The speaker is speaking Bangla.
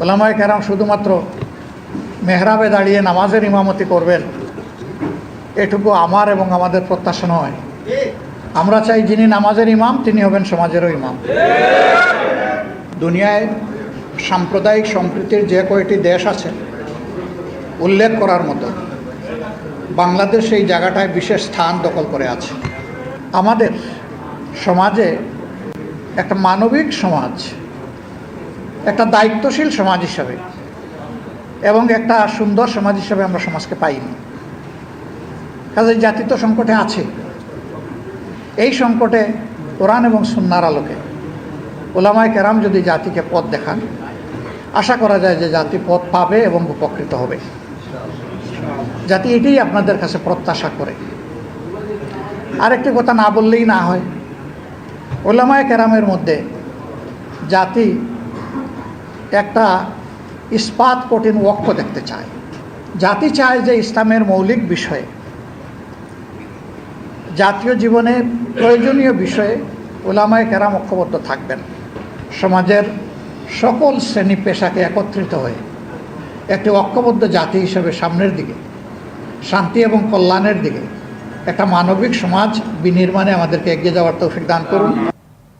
ওলামায় কেরাম শুধুমাত্র মেহরাবে দাঁড়িয়ে নামাজের ইমামতি করবেন, এটুকু আমার এবং আমাদের প্রত্যাশা নয়। আমরা চাই যিনি নামাজের ইমাম, তিনি হবেন সমাজেরও ইমাম। দুনিয়ায় সাম্প্রদায়িক সম্প্রীতির যে কয়টি দেশ আছে, উল্লেখ করার মতো, বাংলাদেশ এই জায়গাটায় বিশেষ স্থান দখল করে আছে। আমাদের সমাজে একটা মানবিক সমাজ একটা দায়িত্বশীল সমাজ হিসাবে এবং একটা সুন্দর সমাজ হিসাবে আমরা সমাজকে পাইনি। কাজে জাতি সংকটে আছে। এই সংকটে কোরআন এবং সুন্নার আলোকে ওলামায় কেরাম যদি জাতিকে পথ দেখান, আশা করা যায় যে জাতি পথ পাবে এবং উপকৃত হবে। জাতি এটাই আপনাদের কাছে প্রত্যাশা করে। আরেকটি কথা না বললেই না হয়। ওলামায় কেরামের মধ্যে জাতি একটা ইস্পাত কঠিন ওয়াক্য দেখতে চায়। জাতি চায় যে ইসলামের মৌলিক বিষয়ে, জাতীয় জীবনে প্রয়োজনীয় বিষয়ে ওলামায় কেরাম ঐক্যবদ্ধ থাকবেন। সমাজের সকল শ্রেণি পেশাকে একত্রিত হয়ে একটি ঐক্যবদ্ধ জাতি হিসেবে সামনের দিকে, শান্তি এবং কল্যাণের দিকে একটা মানবিক সমাজ বিনির্মাণে আমাদেরকে এগিয়ে যাওয়ার তৌফিক দান করুন।